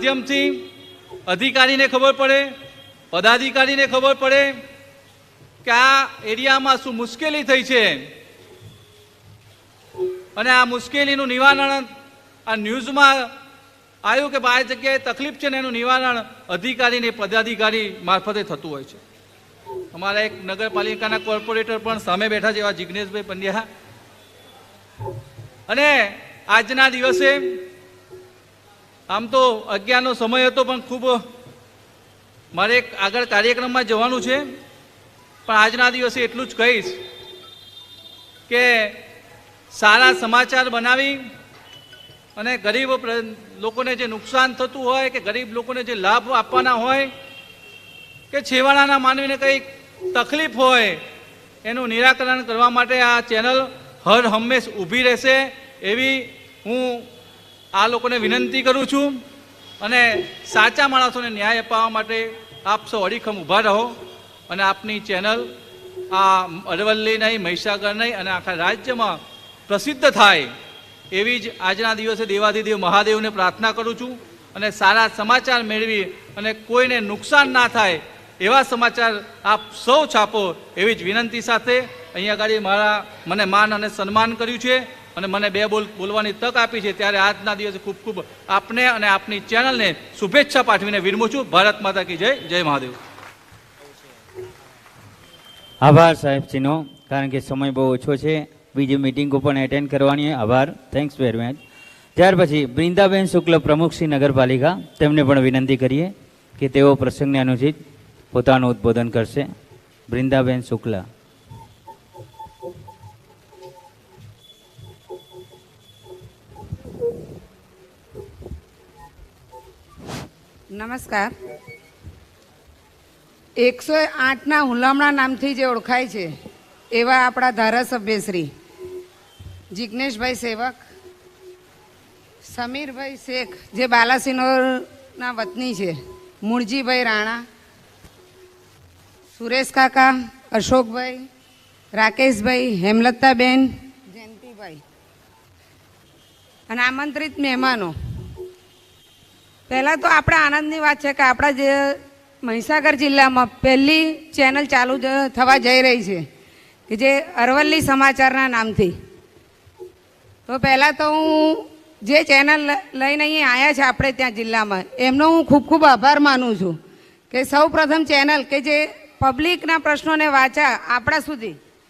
માધ્યમથી અધિકારીને ખબર પડે, પદાધિકારીને ખબર પડે કે આ એરિયામાં શું મુશ્કેલી થઈ છે. અને આ મુશ્કેલીનું નિવારણ આ ન્યૂઝમાં આવ્યું કે આ જગ્યાએ તકલીફ છે ને એનું નિવારણ અધિકારીને પદાધિકારી મારફતે થતું હોય છે. અમારા એક નગરપાલિકાના કોર્પોરેટર પણ સામે બેઠા છે એવા જિગ્નેશભાઈ પંડ્યા. અને આજના દિવસે આમ તો અગિયારનો સમય હતો, પણ ખૂબ મારે એક આગળ કાર્યક્રમમાં જવાનું છે. પણ આજના દિવસે એટલું જ કહીશ કે સારા સમાચાર બનાવી અને ગરીબ લોકોને જે નુકસાન થતું હોય કે ગરીબ લોકોને જે લાભ આપવાના હોય કે છેવાડાના માનવીને કંઈક તકલીફ હોય એનું નિરાકરણ કરવા માટે આ ચેનલ હર હંમેશ ઊભી રહેશે એવી હું આ લોકોને વિનંતી કરું છું અને સાચા માણસોને ન્યાય અપાવવા માટે આપ સૌ અડીખમ ઊભા રહો અને આપની ચેનલ આ અરવલ્લી નહીં, મહીસાગર નહીં અને આખા રાજ્યમાં પ્રસિદ્ધ થાય એવી જ આજના દિવસે દેવાધિદેવ મહાદેવને પ્રાર્થના કરું છું અને સારા સમાચાર મેળવી અને કોઈને નુકસાન ના થાય એવા સમાચાર આપ સૌ છાપો એવી જ વિનંતી સાથે અહીંયા આગળ મારા મને માન અને સન્માન કર્યું છે. અને મને બે બોલ, બોલવાની તક આપી છે ત્યારે આજના દિવસે ખૂબ ખૂબ આપને અને આપની ચેનલને શુભેચ્છા પાઠવીને વિરમું છું. ભારત માતા કી જય જય મહાદેવ. આભાર સાહેબજીનો કારણ કે સમય બહુ ઓછો છે. બીજી મિટિંગો પણ એટેન્ડ કરવાની આભાર. થેન્ક્સ વેરી મચ ત્યાર પછી બ્રિંદાબેન શુક્લ પ્રમુખ શ્રી નગરપાલિકા, તેમને પણ વિનંતી કરીએ કે તેઓ પ્રસંગને અનુચિત પોતાનું ઉદ્બોધન કરશે. બ્રિંદાબેન શુક્લ. નમસ્કાર. એકસો આઠના હુલામણા નામથી જે ઓળખાય છે, એવા આપણા ધારાસભ્ય શ્રી જિજ્ઞેશભાઈ સેવક, સમીરભાઈ શેખ, જે બાલાસિનોરના વતની છે મૂળજીભાઈ રાણા, સુરેશ કાકા, અશોકભાઈ, રાકેશભાઈ, હેમલતાબેન, જયંતિભાઈ. અને આમંત્રિત મહેમાનો. પહેલાં તો આપણા આનંદની વાત છે કે આપણા જે મહીસાગર જિલ્લામાં પહેલી ચેનલ ચાલુ થવા જઈ રહી છે, કે જે અરવલ્લી સમાચારના નામથી. તો પહેલાં તો હું જે ચેનલ લઈને અહીં આવ્યા છે આપણે ત્યાં જિલ્લામાં, એમનો હું ખૂબ ખૂબ આભાર માનું છું કે સૌ પ્રથમ ચેનલ કે જે પબ્લિકના પ્રશ્નોને વાંચા આપણા સુધી